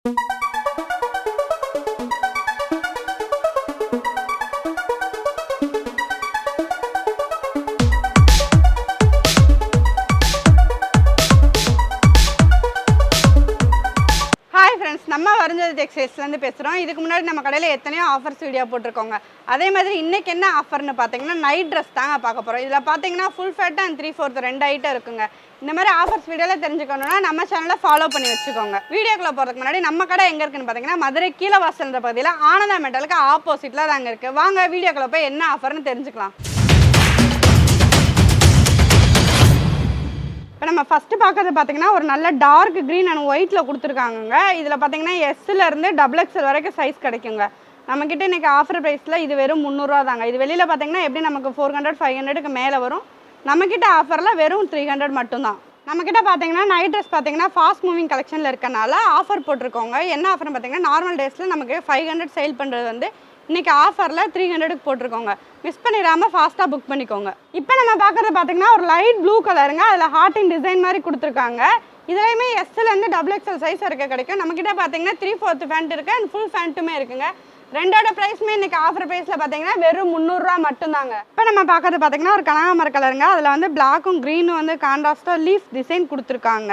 Hi friends நம்ம வரைஞ்சது டெக்ஸ்டைல்ஸ்லேருந்து பேசுகிறோம் இதுக்கு முன்னாடி நம்ம கடையில் எத்தனையோ ஆஃபர்ஸ் வீடியோ போட்டிருக்கோங்க. அதே மாதிரி இன்றைக்கி என்ன ஆஃபர்னு பார்த்தீங்கன்னா நைட் ட்ரெஸ் தாங்க பார்க்க போகிறோம் இதில் பார்த்தீங்கன்னா full pant and three fourth ரெண்டு ஐட்டம் இருக்குங்க. இந்த மாதிரி ஆஃபர்ஸ் வீடியோவில் தெரிஞ்சுக்கணும்னா நம்ம சேனலை ஃபாலோ பண்ணி வச்சுக்கோங்க. வீடியோக்குள்ள போகிறதுக்கு முன்னாடி நம்ம கடை எங்கே இருக்குன்னு பார்த்தீங்கன்னா மதுரை கீழே வாசல்ன்ற பகுதியில் ஆனந்தா மெட்டலுக்கு ஆப்போசிட்டில் தாங்க இருக்குது வாங்க வீடியோக்குள்ள போய் என்ன ஆஃபர்னு தெரிஞ்சுக்கலாம். இப்போ நம்ம ஃபஸ்ட்டு பார்க்கறது பார்த்தீங்கன்னா ஒரு நல்ல டார்க் க்ரீன் அண்ட் ஒயிட்டில் கொடுத்துருக்காங்கங்க. இதில் பார்த்தீங்கன்னா எஸ்ஸுலேருந்து இருந்து டபுள் எக்ஸ்எல் வரைக்கும் சைஸ் கிடைக்குங்க. நம்மக்கிட்ட இன்னைக்கு ஆஃபர் ப்ரைஸில் இது வெறும் முந்நூறுரூவா தாங்க. இது வெளியில் பார்த்தீங்கன்னா எப்படி நமக்கு ஃபோர் ஹண்ட்ரட் ஃபைவ் ஹண்ட்ரடுக்கு மேலே வரும்? நம்மக்கிட்ட ஆஃபரில் வெறும் த்ரீ ஹண்ட்ரட் மட்டும்தான். நம்மக்கிட்ட பார்த்தீங்கன்னா நைட் ட்ரெஸ் பார்த்தீங்கன்னா ஃபாஸ்ட் மூவிங் கலெக்ஷனில் இருக்கனால ஆஃபர் போட்டிருக்கோங்க. என்ன ஆஃபர்னு பார்த்தீங்கன்னா நார்மல் டேஸில் நமக்கு ஃபைவ் ஹண்ட்ரட் சேல் பண்ணுறது வந்து இன்றைக்கி ஆஃபரில் த்ரீ ஹண்ட்ரடுக்கு போட்டிருக்கோங்க. மிஸ் பண்ணிடாமல் ஃபாஸ்ட்டாக புக் பண்ணிக்கோங்க. இப்போ நம்ம பார்க்குறது பார்த்தீங்கன்னா ஒரு லைட் ப்ளூ கலருங்க அதில் ஹார்ட்டின் டிசைன் மாதிரி கொடுத்துருக்காங்க. இதுலையுமே எஸ்லேருந்து டபுள் எக்ஸல் சைஸ் இருக்க கிடைக்கும். நம்மக்கிட்ட பார்த்தீங்கன்னா த்ரீ ஃபோர்த்து ஃபேண்ட் இருக்குது அண்ட் ஃபுல் ஃபேண்ட்டுமே இருக்குங்க. ரெண்டோட ப்ரைஸுமே இன்னைக்கு ஆஃபர் ப்ரைஸில் பார்த்தீங்கன்னா வெறும் முந்நூறுரூவா மட்டும்தாங்க. இப்போ நம்ம பார்க்கறது பார்த்தீங்கன்னா ஒரு கனகாமர கலருங்க. அதில் வந்து பிளாக்கும் க்ரீனும் வந்து கான்ட்ராஸ்டாக லீஃப் டிசைன் கொடுத்துருக்காங்க.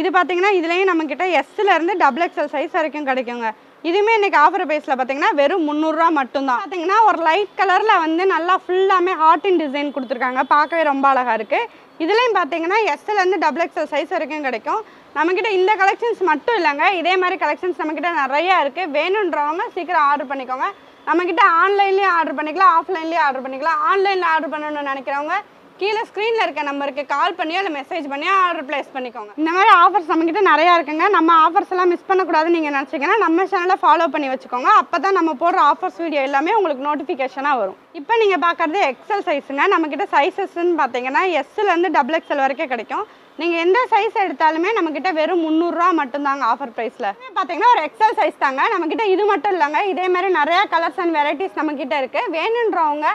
இது பார்த்தீங்கன்னா இதுலேயும் நம்மக்கிட்ட எஸ்ஸில் இருந்து டபுள் எக்ஸல் சைஸ் வரைக்கும் கிடைக்குங்க. இதுவுமே இன்னைக்கு ஆஃபர் பேஸில் பார்த்தீங்கன்னா வெறும் முந்நூறுரூவா மட்டும்தான். பார்த்தீங்கன்னா ஒரு லைட் கலரில் வந்து நல்லா ஃபுல்லாமே ஹார்ட்டின் டிசைன் கொடுத்துருக்காங்க. பார்க்கவே ரொம்ப அழகாக இருக்குது இதுலேயும் பார்த்தீங்கன்னா எஸ்எல்லேருந்து இருந்து டபுள் எக்ஸ்எல் சைஸ் வரைக்கும் கிடைக்கும். நம்மக்கிட்ட இந்த கலெக்ஷன்ஸ் மட்டும் இல்லைங்க. இதே மாதிரி கலெக்ஷன்ஸ் நம்மக்கிட்ட நிறையா இருக்குது வேணுன்றவங்க சீக்கிரம் ஆர்டர் பண்ணிக்கோங்க. நம்மக்கிட்ட ஆன்லைன்லேயும் ஆர்டர் பண்ணிக்கலாம் ஆஃப்லைன்லேயும் ஆர்டர் பண்ணிக்கலாம். ஆன்லைனில் ஆர்டர் பண்ணணும்னு நினைக்கிறவங்க கீழே ஸ்க்ரீனில் இருக்க நம்பருக்கு கால் பண்ணியோ இல்லை மெசேஜ் பண்ணியோ ஆர்டர் ப்ளேஸ் பண்ணிக்கோங்க. இந்த மாதிரி ஆஃபர்ஸ் நம்மக்கிட்ட நிறையா இருக்குங்க. நம்ம ஆஃபர்ஸ் எல்லாம் மிஸ் பண்ணக்கூடாதுன்னு நீங்கள் நினச்சிங்கன்னா நம்ம சேனலை ஃபாலோ பண்ணி வச்சுக்கோங்க. அப்போ தான் நம்ம போடுற ஆஃபர்ஸ் வீடியோ எல்லாமே உங்களுக்கு நோட்டிஃபிகேஷனாக வரும். இப்போ நீங்கள் பார்க்குறது எக்ஸல் சைஸுங்க நம்மக்கிட்ட சைஸஸ்ன்னு பார்த்தீங்கன்னா எஸ்லேருந்து டபுள் எக்ஸல் வரைக்கும் கிடைக்கும். நீங்கள் எந்த சைஸ் எடுத்தாலுமே நம்மக்கிட்ட வெறும் முந்நூறுரூவா மட்டும்தாங்க ஆஃபர் ப்ரைஸில் பார்த்தீங்கன்னா ஒரு எக்ஸல் சைஸ் தாங்க. நம்மக்கிட்ட இது மட்டும் இல்லைங்க. இதே மாதிரி நிறையா கலர்ஸ் அண்ட் வெரைட்டிஸ் நம்மக்கிட்ட இருக்குது வேணுன்றவங்க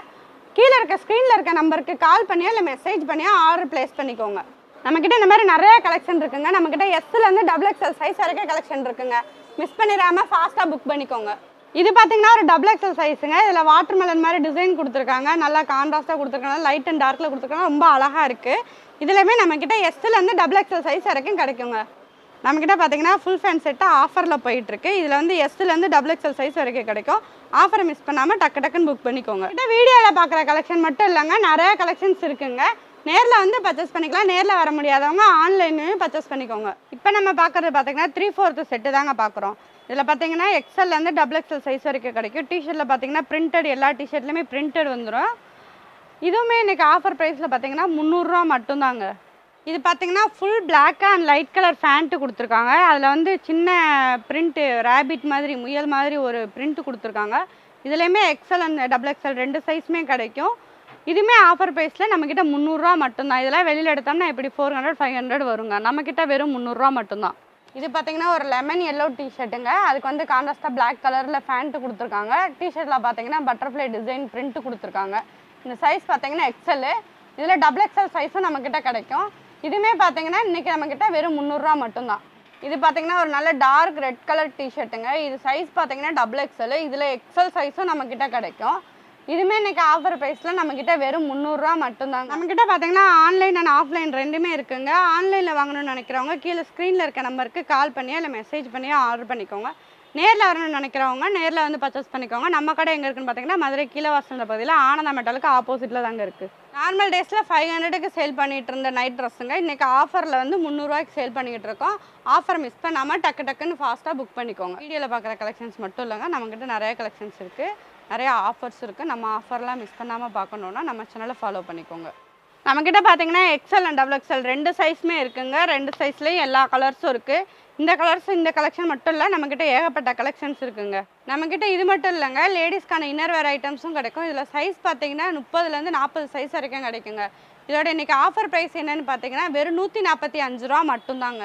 கீழே இருக்க ஸ்க்ரீனில் இருக்க நம்பருக்கு கால் பண்ணியோ இல்லை மெசேஜ் பண்ணியோ ஆர்டர் ப்ளேஸ் பண்ணிக்கோங்க. நம்மக்கிட்ட இந்த மாதிரி நிறைய கலெக்ஷன் இருக்குங்க. நம்மக்கிட்ட எஸ்லேருந்து டபுள் எக்ஸல் சைஸ் வரைக்கும் கலெக்ஷன் இருக்குங்க. மிஸ் பண்ணிடாமல் ஃபாஸ்ட்டாக புக் பண்ணிக்கோங்க. இது பார்த்தீங்கன்னா ஒரு டபுள் எக்ஸல் சைஸுங்க இதில் வாட்டர் மெலன் மாதிரி டிசைன் கொடுத்துருக்காங்க. நல்லா கான்ட்ராஸ்ட்டாக கொடுத்துருக்காங்க. லைட் அண்ட் டார்க்கில் கொடுத்துருக்காங்க. ரொம்ப அழகாக இருக்குது இதுலையுமே நம்மக்கிட்ட எஸ்லேருந்து டபுள் எக்ஸல் சைஸ் வரைக்கும் கிடைக்குங்க. நம்மக்கிட்ட பார்த்தீங்கன்னா ஃபுல் ஃபேன் செட்டு ஆஃபரில் போயிட்டுருக்கு. இதில் வந்து எஸ்லேருந்து டபுள் எக்ஸல் சைஸ் வரைக்கும் கிடைக்கும். ஆஃபரை மிஸ் பண்ணாமல் டக்கு டக்குன்னு புக் பண்ணிக்கோங்க. கிட்ட வீடியோவில் பார்க்குற கலெக்ஷன் மட்டும் இல்லைங்க நிறைய கலெக்ஷன்ஸ் இருக்குங்க. நேரில் வந்து பர்ச்சேஸ் பண்ணிக்கலாம் நேரில் வர முடியாதவங்க ஆன்லைன்லேயும் பர்ச்சேஸ் பண்ணிக்கோங்க. இப்போ நம்ம பார்க்குறது பார்த்தீங்கன்னா த்ரீ ஃபோர்த்து செட்டு தாங்க பார்க்குறோம் இதில் பார்த்தீங்கன்னா எக்ஸல்லேருந்து டபுள் எக்ஸல் சைஸ் வரைக்கும் கிடைக்கும். டிஷர்ட்டில் பார்த்தீங்கன்னா பிரிண்டட் எல்லா டிஷர்ட்லையுமே பிரிண்டட் வந்துடும் இதுவுமே இன்றைக்கி ஆஃபர் ப்ரைஸில் பார்த்தீங்கன்னா முந்நூறுரூவா மட்டும்தாங்க. இது பார்த்தீங்கன்னா full black and light colour pant கொடுத்துருக்காங்க. அதில் வந்து சின்ன பிரிண்ட்டு ரேபிட் மாதிரி முயல் மாதிரி ஒரு பிரிண்ட்டு கொடுத்துருக்காங்க. இதுலேயுமே எக்ஸல் அண்ட் டபுள் எக்ஸல் ரெண்டு சைஸுமே கிடைக்கும். இதுவுமே ஆஃபர் ப்ரைஸில் நம்மக்கிட்ட முந்நூறுரூவா மட்டும்தான். இதெல்லாம் வெளியில் எடுத்தோம்னா எப்படி ஃபோர் ஹண்ட்ரட் ஃபைவ் ஹண்ட்ரட் வருங்க. நம்மக்கிட்ட வெறும் முந்நூறுரூவா மட்டும்தான். இது பார்த்தீங்கன்னா ஒரு லெமன் எல்லோ டிஷர்ட்டுங்க அதுக்கு வந்து கான்ட்ராஸ்டாக பிளாக் கலரில் ஃபேண்ட்டு கொடுத்துருக்காங்க. டிஷர்ட்டில் பார்த்தீங்கன்னா பட்டர்ஃப்ளை டிசைன் பிரிண்ட்டு கொடுத்துருக்காங்க. இந்த சைஸ் பார்த்தீங்கன்னா எக்ஸல் இதில் டபுள் எக்ஸல் சைஸும் நம்மக்கிட்ட கிடைக்கும். இதுவுமே பார்த்தீங்கன்னா இன்றைக்கி நம்மக்கிட்ட வெறும் முந்நூறுரூவா மட்டும்தான். இது பார்த்தீங்கன்னா ஒரு நல்ல டார்க் ரெட் கலர் டிஷர்ட்டுங்க இது சைஸ் பார்த்தீங்கன்னா டபுள் எக்ஸல் இதில் எக்ஸல் சைஸும் நம்மக்கிட்ட கிடைக்கும். இதுவுமே இன்றைக்கி ஆஃபர் ப்ரைஸில் நம்மக்கிட்ட வெறும் முந்நூறுரூவா மட்டும்தாங்க. நம்மக்கிட்ட பார்த்தீங்கன்னா ஆன்லைன் அண்ட் ஆஃப்லைன் ரெண்டுமே இருக்குங்க. ஆன்லைனில் வாங்கணும்னு நினைக்கிறவங்க கீழே ஸ்க்ரீனில் இருக்க நம்பருக்கு கால் பண்ணியோ இல்லை மெசேஜ் பண்ணியோ ஆர்டர் பண்ணிக்கோங்க. நேரில் வரணும்னு நினைக்கிறவங்க நேரில் வந்து பர்ச்சேஸ் பண்ணிக்கோங்க. நம்ம கடை எங்கே இருக்குன்னு பார்த்தீங்கன்னா மதுரை கீழே வாசல் பகுதியில் ஆனந்தா மெட்டலுக்கு ஆப்போசிட்டில் தாங்க இருக்குது நார்மல் டேஸில் ஃபைவ் ஹண்ட்ரடுக்கு சேல் பண்ணிகிட்டு இருந்த நைட் ட்ரெஸ்ஸுங்க இன்றைக்கி ஆஃபரில் வந்து முந்நூறுவாய்க்கு சேல் பண்ணிக்கிட்டு இருக்கோம். ஆஃபர் மிஸ் பண்ணாமல் டக்கு டக்குன்னு ஃபாஸ்ட்டாக புக் பண்ணிக்கோங்க. வீடியோவில் பார்க்குற கலெக்ஷன்ஸ் மட்டும் இல்லைங்க நம்மக்கிட்ட நிறைய கலெக்ஷன்ஸ் இருக்குது நிறைய ஆஃபர்ஸ் இருக்குது நம்ம ஆஃபர்லாம் மிஸ் பண்ணாமல் பார்க்கணுன்னா நம்ம சேனலை ஃபாலோ பண்ணிக்கோங்க. நம்மக்கிட்ட பார்த்தீங்கன்னா எக்ஸல் அண்ட் டபுள் எக்ஸல் ரெண்டு சைஸுமே இருக்குங்க. ரெண்டு சைஸ்லேயும் எல்லா கலர்ஸும் இருக்குது இந்த கலர்ஸ் இந்த கலெக்ஷன் மட்டும் இல்லை நம்மக்கிட்ட ஏகப்பட்ட கலெக்ஷன்ஸ் இருக்குங்க. நம்மக்கிட்ட இது மட்டும் இல்லைங்க லேடிஸ்க்கான இன்னர் வேர் ஐட்டம்ஸும் கிடைக்கும். இதில் சைஸ் பார்த்தீங்கன்னா முப்பதுலேருந்து நாற்பது சைஸ் வரைக்கும் கிடைக்குங்க. இதோட இன்றைக்கி ஆஃபர் ப்ரைஸ் என்னன்னு பார்த்தீங்கன்னா வெறும் நூற்றி நாற்பத்தி அஞ்சு ரூபா மட்டும்தாங்க.